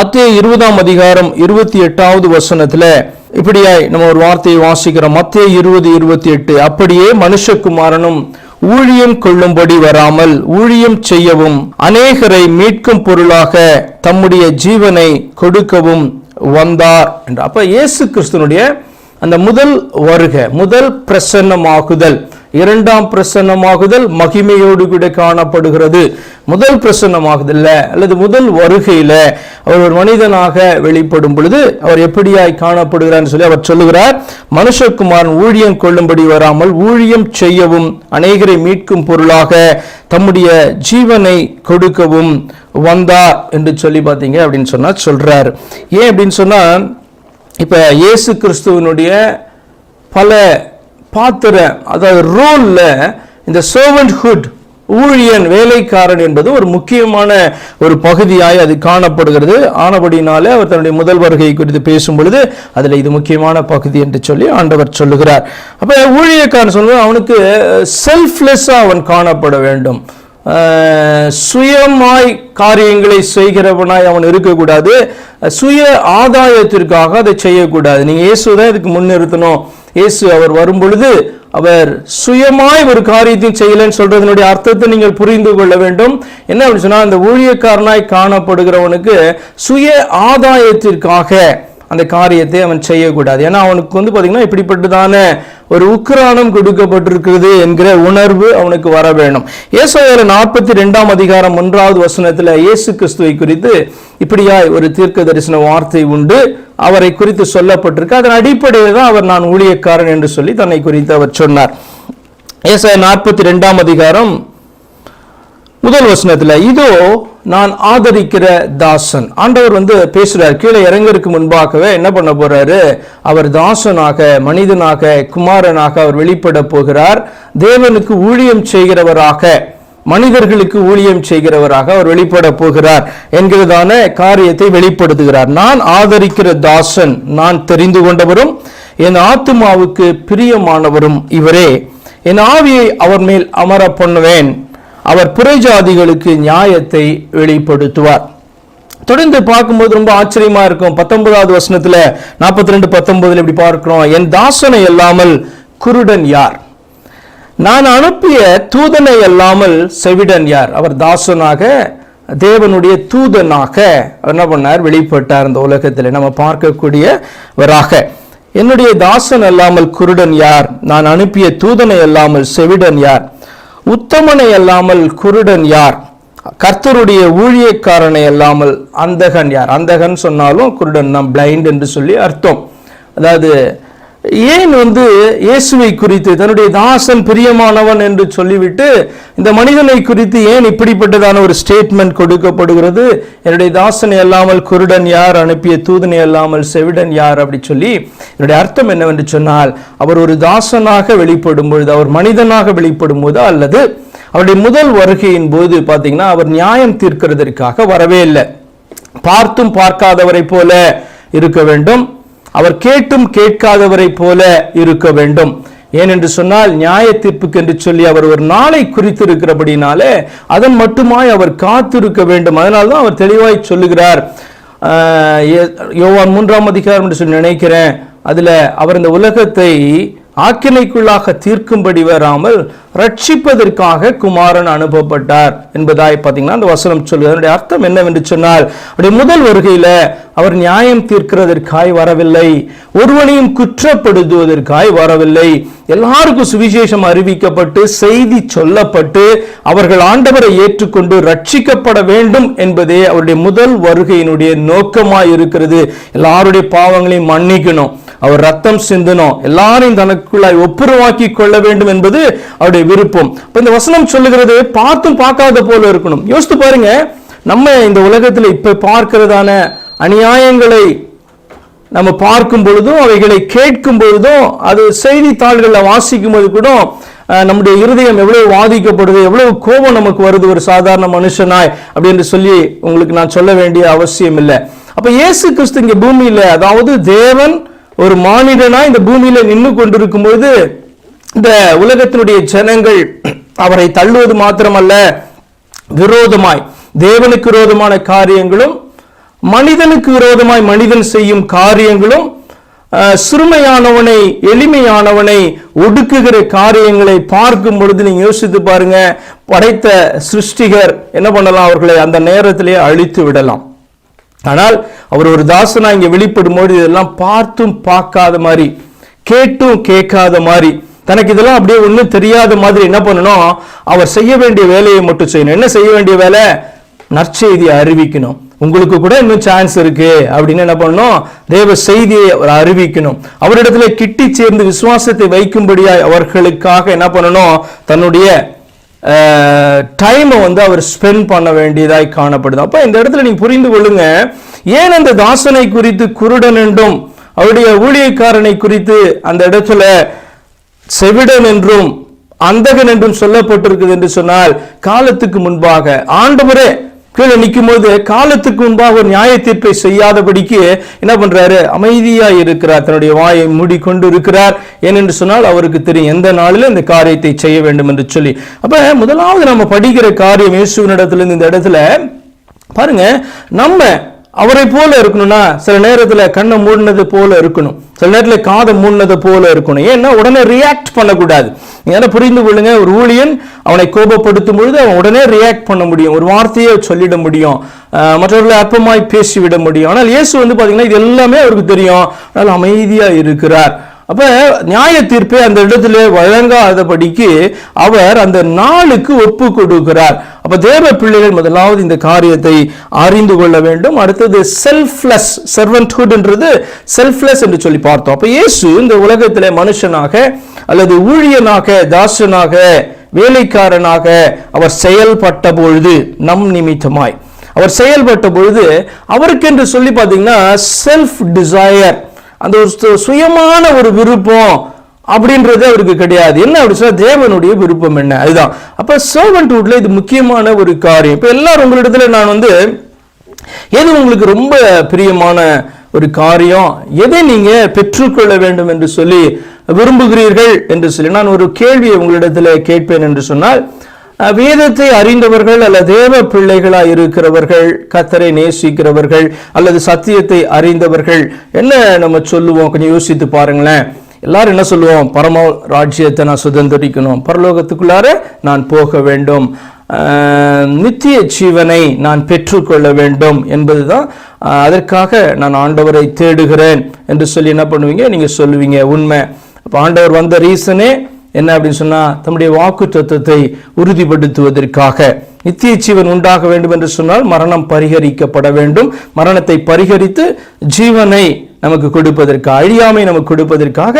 மத்திய இருபதாம் அதிகாரம் இருபத்தி எட்டாவது வசனத்துல இப்படியாய் நம்ம ஒரு வார்த்தையை வாசிக்கிறோம். மத்திய இருபது இருபத்தி எட்டு. அப்படியே மனுஷகுமாரனும் ஊழியம் கொள்ளும்படி வராமல் ஊழியம் செய்யவும் அநேகரை மீட்கும் பொருளாக தம்முடைய ஜீவனை கொடுக்கவும் வந்தார் என்று அப்ப இயேசு கிறிஸ்துனுடைய அந்த முதல் வருக முதல் பிரசன்னமாகுதல் இரண்டாம் பிரசன்னமாகுதல் மகிமையோடு கூட காணப்படுகிறது. முதல் பிரசன்னமாகுதல்ல அல்லது முதல் வருகையில அவர் ஒரு மனிதனாக வெளிப்படும் பொழுது அவர் எப்படியாய் காணப்படுகிறார் சொல்லி அவர் சொல்லுகிறார். மனுஷகுமாரன் ஊழியம் கொள்ளும்படி வராமல் ஊழியம் செய்யவும் அநேகரை மீட்கும் பொருளாக தம்முடைய ஜீவனை கொடுக்கவும் வந்தார் என்று சொல்லி பார்த்தீங்க அப்படின்னு சொன்னா சொல்றார். ஏன் அப்படின்னு சொன்னா இப்ப இயேசு கிறிஸ்துவனுடைய பல பாத்திர அதாவது ரோலில் இந்த சர்வன்ட்ஹுட் ஊழியன் வேலைக்காரன் என்பது ஒரு முக்கியமான ஒரு பகுதியாய் அது காணப்படுகிறது. ஆனபடினாலே அவர் தன்னுடைய முதல் வருகை குறித்து பேசும் பொழுது அதில் இது முக்கியமான பகுதி என்று சொல்லி ஆண்டவர் சொல்லுகிறார். அப்போ ஊழியக்காரன் சொல்லுவது அவனுக்கு செல்ஃப்லெஸ்ஸாக அவன் காணப்பட வேண்டும். சுயமாய் காரியங்களை செய்கிறவனாய் அவன் இருக்கக்கூடாது. சுய ஆதாயத்திற்காக அதை செய்யக்கூடாது. நீங்கள் இயேசு தான் இதுக்கு முன்னிறுத்தணும். இயேசு அவர் வரும்பொழுது அவர் சுயமாய் ஒரு காரியத்தையும் செய்யலைன்னு சொல்றதனுடைய அர்த்தத்தை நீங்கள் புரிந்து கொள்ள வேண்டும். என்ன அப்படின்னு சொன்னால் அந்த ஊழியக்காரனாய் காணப்படுகிறவனுக்கு சுய ஆதாயத்திற்காக அந்த காரியத்தை அவன் செய்யக்கூடாது. ஏன்னா அவனுக்கு வந்து பார்த்தீங்கன்னா இப்படிப்பட்டதான ஒரு உக்ரானம் கொடுக்கப்பட்டிருக்கிறது என்கிற உணர்வு அவனுக்கு வர வேண்டும். ஏசாயால நாற்பத்தி ரெண்டாம் அதிகாரம் ஒன்றாவது வசனத்தில் இயேசு கிறிஸ்துவை குறித்து இப்படியாய் ஒரு தீர்க்க தரிசன வார்த்தை உண்டு. அவரை குறித்து சொல்லப்பட்டிருக்கு. அதன் அடிப்படையில் தான் அவர் நான் ஊழியக்காரன் என்று சொல்லி தன்னை குறித்து அவர் சொன்னார். ஏசாய நாற்பத்தி ரெண்டாம் அதிகாரம் முதல் வசனத்தில் இதோ நான் ஆதரிக்கிற தாசன். ஆண்டவர் வந்து பேசுகிறார் கீழே இறங்கறதுக்கு முன்பாகவே என்ன பண்ண போறாரு? அவர் தாசனாக மனிதனாக குமாரனாக அவர் வெளிப்பட போகிறார். தேவனுக்கு ஊழியம் செய்கிறவராக. மனிதர்களுக்கு ஊழியம் செய்கிறவராக அவர் வெளிப்பட போகிறார் என்கிறதான காரியத்தை வெளிப்படுத்துகிறார். நான் ஆதரிக்கிற தாசன் நான் தெரிந்து கொண்டவரும் என் ஆத்துமாவுக்கு பிரியமானவரும் இவரே. என் ஆவியை அவர் மேல் அமர பண்ணுவேன். அவர் புறஜாதிகளுக்கு நியாயத்தை வெளிப்படுத்துவார். தொடர்ந்து பார்க்கும்போது ரொம்ப ஆச்சரியமா இருக்கும். பத்தொன்பதாவது வசனத்துல நாற்பத்தி ரெண்டு பத்தொன்பதுல இப்படி பார்க்கிறோம். என் தாசனை அல்லாமல் குருடன் யார்? நான் அனுப்பிய தூதனை அல்லாமல் செவிடன் யார்? அவர் தாசனாக தேவனுடைய தூதனாக. என்ன பண்ணார்? வெளிப்பட்டார் இந்த உலகத்தில். நம்ம பார்க்கக்கூடியவராக. என்னுடைய தாசன் அல்லாமல் குருடன் யார்? நான் அனுப்பிய தூதனை அல்லாமல் செவிடன் யார்? உத்தமனை அல்லாமல் குருடன் யார்? கர்த்தருடைய ஊழியக்காரனை அல்லாமல் அந்தகன் யார்? அந்தகன் சொன்னாலும் குருடன் தான் பிளைண்ட் என்று சொல்லி அர்த்தம். அதாவது ஏன் வந்து இயேசுவை குறித்து தன்னுடைய தாசன் பிரியமானவன் என்று சொல்லிவிட்டு இந்த மனிதனை குறித்து ஏன் இப்படிப்பட்டதான ஒரு ஸ்டேட்மெண்ட் கொடுக்கப்படுகிறது? என்னுடைய தாசனை அல்லாமல் குருடன் யார்? அனுப்பிய தூதனை அல்லாமல் செவிடன் யார்? அப்படி சொல்லி என்னுடைய அர்த்தம் என்னவென்று சொன்னால் அவர் ஒரு தாசனாக வெளிப்படும் பொழுது அவர் மனிதனாக வெளிப்படும் போது அல்லது அவருடைய முதல் வருகையின் போது பார்த்தீங்கன்னா அவர் நியாயம் தீர்க்கிறதற்காக வரவே இல்லை. பார்த்தும் பார்க்காதவரை போல இருக்க வேண்டும். அவர் கேட்டும் கேட்காதவரை போல இருக்க வேண்டும். ஏனென்று சொன்னால் நியாய தீர்ப்புக்கு என்று சொல்லி அவர் ஒரு நாளை குறித்திருக்கிறபடினாலே அதன் மட்டுமாய் அவர் காத்திருக்க வேண்டும். அதனால்தான் அவர் தெளிவாய் சொல்லுகிறார். யோவான் மூன்றாம் அதிகாரம் என்று சொல்லி நினைக்கிறேன். அதில் அவர் இந்த உலகத்தை ஆக்கினைக்குள்ளாக தீர்க்கும்படி வராமல் ரட்சிப்பதற்காக குமாரன் அனுப்பப்பட்டார் என்பதாய் பார்த்தீங்கன்னா அந்த வசனம் சொல்லுது. அதனுடைய அர்த்தம் என்னவென்று சொன்னால் அப்படி முதல் வருகையில அவர் நியாயம் தீர்க்கிறதற்காய் வரவில்லை. ஒருவனையும் குற்றப்படுத்துவதற்காய் வரவில்லை. எல்லாருக்கும் சுவிசேஷம் அறிவிக்கப்பட்டு செய்தி சொல்லப்பட்டு அவர்கள் ஆண்டவரை ஏற்றுக்கொண்டு ரட்சிக்கப்பட வேண்டும் என்பதே அவருடைய முதல் வருகையினுடைய நோக்கமாய் இருக்கிறது எல்லாருடைய பாவங்களையும் மன்னிக்கணும். அவர் ரத்தம் சிந்தனும் எல்லாரையும் தனக்குள்ளாய் ஒப்புரவாக்கி கொள்ள வேண்டும் என்பது அவருடைய விருப்பம். இப்போ இந்த வசனம் சொல்லுகிறது பார்த்தும் பார்க்காத போல இருக்கணும். யோசித்து பாருங்க நம்ம இந்த உலகத்தில் இப்போ பார்க்கிறதான அநியாயங்களை நம்ம பார்க்கும் பொழுதும் அவைகளை கேட்கும் பொழுதும் அது செய்தித்தாள்களில் வாசிக்கும் போது கூட நம்முடைய இருதயம் எவ்வளவு வாதிக்கப்படுது எவ்வளவு கோபம் நமக்கு வருது ஒரு சாதாரண மனுஷனாய் அப்படின்னு சொல்லி உங்களுக்கு நான் சொல்ல வேண்டிய அவசியம் இல்லை. அப்ப இயேசு கிறிஸ்து இங்க பூமியில அதாவது தேவன் ஒரு மானிடனா இந்த பூமியில நின்று கொண்டிருக்கும் போது இந்த உலகத்தினுடைய ஜனங்கள் அவரை தள்ளுவது மாத்திரமல்ல விரோதமாய் தேவனுக்கு விரோதமான காரியங்களும் மனிதனுக்கு விரோதமாய் மனிதன் செய்யும் காரியங்களும் சிறுமையானவனை எளிமையானவனை ஒடுக்குகிற காரியங்களை பார்க்கும் பொழுது நீங்க யோசித்து பாருங்க படைத்த சிருஷ்டிகர் என்ன பண்ணலாம் அவர்களை அந்த நேரத்திலே அழித்து விடலாம். ஆனால் அவர் ஒரு தாசனா இங்கே வெளிப்படும் போது இதெல்லாம் பார்த்தும் பார்க்காத மாதிரி கேட்டும் கேட்காத மாதிரி தனக்கு இதெல்லாம் அப்படியே ஒன்றும் தெரியாத மாதிரி என்ன பண்ணணும்? அவர் செய்ய வேண்டிய வேலையை மட்டும் செய்யணும். என்ன செய்ய வேண்டிய வேலை? நற்செய்தியை அறிவிக்கணும். உங்களுக்கு கூட இன்னும் சான்ஸ் இருக்கு. அப்படின்னு என்ன பண்ணணும்? தேவ செய்தியை அவர் அறிவிக்கணும். அவரிடத்துல கிட்டி சேர்ந்து விசுவாசத்தை வைக்கும்படியாய் அவர்களுக்காக என்ன பண்ணணும்? தன்னுடைய டைமை வந்து அவர் ஸ்பெண்ட் பண்ண வேண்டியதாய் காணப்படுது. அப்போ இந்த இடத்துல நீங்கள் புரிந்து கொள்ளுங்க. ஏன் அந்த தாசனை குறித்து குருடன் என்றும் அவருடைய ஊழியக்காரனை குறித்து அந்த இடத்துல செவிடன் என்றும் அந்தகன் என்றும் சொல்லப்பட்டிருக்குது என்று சொன்னால் காலத்துக்கு முன்பாக ஆண்டவரே கீழே நிற்கும் போது காலத்துக்கு முன்பாக ஒரு நியாய தீர்ப்பை செய்யாதபடிக்கு என்ன பண்றாரு? அமைதியா இருக்கிறார். தன்னுடைய வாயை மூடிக்கொண்டு இருக்கிறார். ஏனென்று சொன்னால் அவருக்கு தெரியும் எந்த நாளில் இந்த காரியத்தை செய்ய வேண்டும் என்று சொல்லி. அப்ப முதலாவது நம்ம படிக்கிற காரியம் இயேசுவின் இடத்துல இந்த இடத்துல பாருங்க நம்ம அவரை போல இருக்கணும்னா சில நேரத்தில் கண்ணை மூடினது போல இருக்கணும். சில நேரத்தில் காதை மூடினது போல இருக்கணும். ஏன்னா உடனே ரியாக்ட் பண்ணக்கூடாது. ஏன்னா புரிந்து கொள்ளுங்க? ஒரு ஊழியன் அவனை கோபப்படுத்தும் பொழுது அவன் உடனே ரியாக்ட் பண்ண முடியும். ஒரு வார்த்தையை சொல்லிட முடியும். மற்றவர்களை அற்பமாய் பேசிவிட முடியும். ஆனால் இயேசு வந்து பார்த்தீங்கன்னா இது எல்லாமே அவருக்கு தெரியும். ஆனால் அமைதியாக இருக்கிறார். அப்போ நியாய தீர்ப்பை அந்த இடத்துல வழங்காதபடிக்கு அவர் அந்த நாளுக்கு ஒப்பு கொடுக்கிறார். அப்போ தேவ பிள்ளைகள் முதலாவது இந்த காரியத்தை அறிந்து கொள்ள வேண்டும். அடுத்தது செல்ஃப்லெஸ் செர்வன்ட்ஹுட்ன்றது செல்ஃப்லெஸ் என்று சொல்லி பார்த்தோம். அப்போ இயேசு இந்த உலகத்தில் மனுஷனாக அல்லது ஊழியனாக தாசனாக வேலைக்காரனாக அவர் செயல்பட்ட பொழுது நம் நிமித்தமாய். அவர் செயல்பட்ட பொழுது அவருக்கென்று சொல்லி பார்த்தீங்கன்னா செல்ஃப் டிசையர் அந்த ஒரு சுயமான ஒரு விருப்பம் அப்படின்றது அவருக்கு கிடையாது. என்ன அப்படி சொன்னால் தேவனுடைய விருப்பம் என்ன? அதுதான். அப்போ சர்வன்ட்ஹுட்ல இது முக்கியமான ஒரு காரியம். இப்போ எல்லாரும் உங்களிடத்துல நான் வந்து எது உங்களுக்கு ரொம்ப பிரியமான ஒரு காரியம்? எதை நீங்க பெற்றுக்கொள்ள வேண்டும் என்று சொல்லி விரும்புகிறீர்கள் என்று சொல்லி நான் ஒரு கேள்வியை உங்களிடத்துல கேட்பேன் என்று சொன்னால் வேதத்தை அறிந்தவர்கள் அல்ல தேவ பிள்ளைகளாய் இருக்கிறவர்கள் கத்தரை நேசிக்கிறவர்கள் அல்லது சத்தியத்தை அறிந்தவர்கள். என்ன நம்ம சொல்லுவோம்? கொஞ்சம் யோசித்து பாருங்களேன். எல்லாரும் என்ன சொல்லுவோம்? பரம ராஜ்யத்தை நான் சுதந்திரிக்கணும். பரலோகத்துக்குள்ளார நான் போக வேண்டும். நித்திய ஜீவனை நான் பெற்றுக்கொள்ள வேண்டும் என்பதுதான் அதற்காக நான் ஆண்டவரை தேடுகிறேன் என்று சொல்லி என்ன பண்ணுவீங்க? நீங்கள் சொல்லுவீங்க உண்மை. அப்போ ஆண்டவர் வந்த ரீசனே என்ன அப்படின்னு சொன்னால் தம்முடைய வாக்கு தத்துவத்தை உறுதிப்படுத்துவதற்காக. நித்திய ஜீவன் உண்டாக வேண்டும் என்று சொன்னால் மரணம் பரிகரிக்கப்பட வேண்டும். மரணத்தை பரிகரித்து ஜீவனை நமக்கு கொடுப்பதற்காக அழியாமை நமக்கு கொடுப்பதற்காக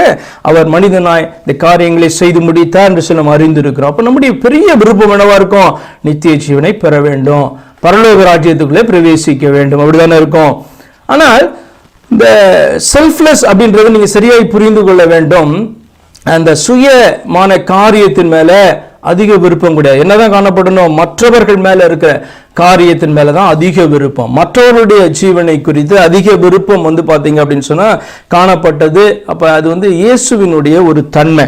அவர் மனிதனாய் இந்த காரியங்களை செய்து முடித்தார் என்று சொல்லி நம்ம அறிந்திருக்கிறோம். அப்போ நம்முடைய பெரிய விருப்பம் என்னவா இருக்கும்? நித்திய ஜீவனை பெற வேண்டும். பரலோக ராஜ்யத்துக்குள்ளே பிரவேசிக்க வேண்டும். அப்படிதானே இருக்கும். ஆனால் இந்த செல்ஃப்லெஸ் அப்படின்றத நீங்க சரியாய் புரிந்து கொள்ள வேண்டும். அந்த சுயமான காரியத்தின் மேல அதிக விருப்பம் கிடையாது. என்னதான் காணப்படணும்? மற்றவர்கள் மேல இருக்கிற காரியத்தின் மேல தான் அதிக விருப்பம். மற்றவருடைய ஜீவனை குறித்து அதிக விருப்பம் வந்து பாத்தீங்க அப்படின்னு சொன்னா காணப்பட்டது. அப்ப அது வந்து இயேசுவினுடைய ஒரு தன்மை.